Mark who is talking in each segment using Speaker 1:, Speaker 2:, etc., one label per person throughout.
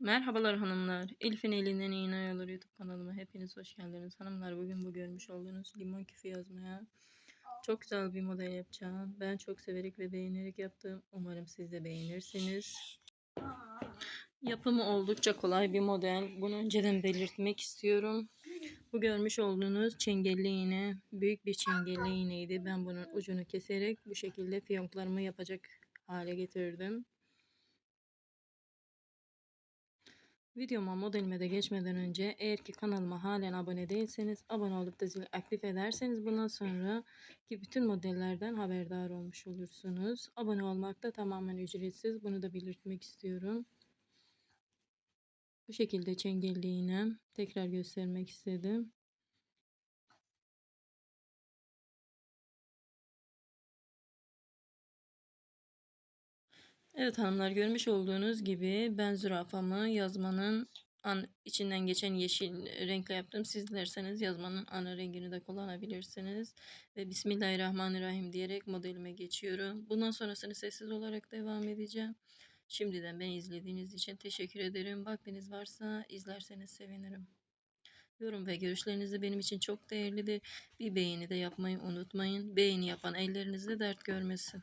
Speaker 1: Merhabalar hanımlar. Elif'in elinden iğne olur YouTube kanalıma hepiniz hoş geldiniz. Hanımlar bugün bu görmüş olduğunuz limon küfü yazmaya çok güzel bir model yapacağım. Ben çok severek ve beğenerek yaptım. Umarım siz de beğenirsiniz. Yapımı oldukça kolay bir model. Bunu önceden belirtmek istiyorum. Bu görmüş olduğunuz çengelli iğne büyük bir çengelli iğneydi. Ben bunun ucunu keserek bu şekilde fiyonklarımı yapacak hale getirdim. Videoma modelime de geçmeden önce eğer ki kanalıma halen abone değilseniz abone olup da zili aktif ederseniz bundan sonra ki bütün modellerden haberdar olmuş olursunuz. Abone olmak da tamamen ücretsiz. Bunu da belirtmek istiyorum. Bu şekilde çengelli tekrar göstermek istedim. Evet hanımlar görmüş olduğunuz gibi ben zürafamı yazmanın an, içinden geçen yeşil renkle yaptım. Siz dilerseniz yazmanın ana rengini de kullanabilirsiniz. Ve Bismillahirrahmanirrahim diyerek modelime geçiyorum. Bundan sonrasını sessiz olarak devam edeceğim. Şimdiden beni izlediğiniz için teşekkür ederim. Vaktiniz varsa izlerseniz sevinirim. Yorum ve görüşleriniz de benim için çok değerlidir. Bir beğeni de yapmayı unutmayın. Beğeni yapan ellerinizde dert görmesin.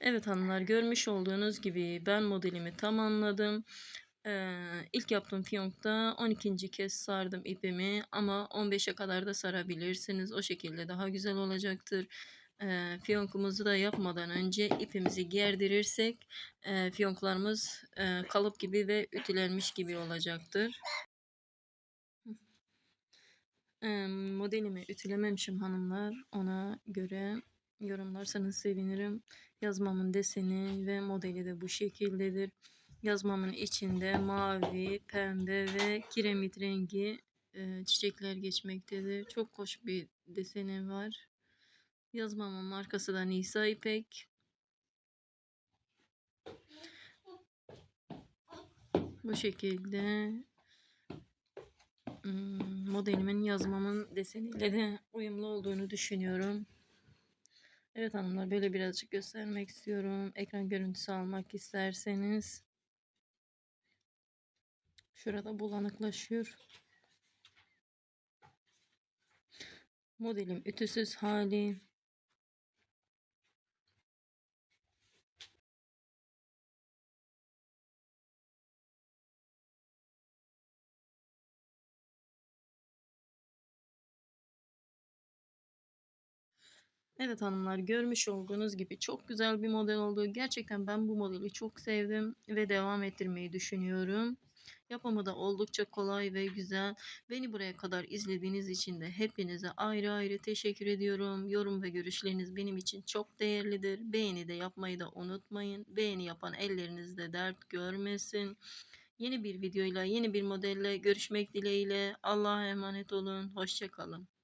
Speaker 1: Evet hanımlar görmüş olduğunuz gibi ben modelimi tamamladım. Ee, ilk yaptığım fiyonkta 12. kez sardım ipimi ama 15'e kadar da sarabilirsiniz. O şekilde daha güzel olacaktır. Ee, fiyonkumuzu da yapmadan önce ipimizi gerdirirsek e, fiyonklarımız e, kalıp gibi ve ütülenmiş gibi olacaktır. Ee, modelimi ütülememişim hanımlar. Ona göre yorumlarsanız sevinirim. Yazmamın deseni ve modeli de bu şekildedir. Yazmamın içinde mavi, pembe ve kiremit rengi e, çiçekler geçmektedir. Çok hoş bir deseni var. Yazmamın markası da Nisa İpek. Bu şekilde hmm, modelimin yazmamın deseniyle de uyumlu olduğunu düşünüyorum. Evet hanımlar böyle birazcık göstermek istiyorum. Ekran görüntüsü almak isterseniz. Şurada bulanıklaşıyor. Modelim ütüsüz hali. Evet hanımlar görmüş olduğunuz gibi çok güzel bir model oldu. Gerçekten ben bu modeli çok sevdim ve devam ettirmeyi düşünüyorum. Yapımı da oldukça kolay ve güzel. Beni buraya kadar izlediğiniz için de hepinize ayrı ayrı teşekkür ediyorum. Yorum ve görüşleriniz benim için çok değerlidir. Beğeni de yapmayı da unutmayın. Beğeni yapan ellerinizde dert görmesin. Yeni bir videoyla, yeni bir modelle görüşmek dileğiyle. Allah'a emanet olun. Hoşçakalın.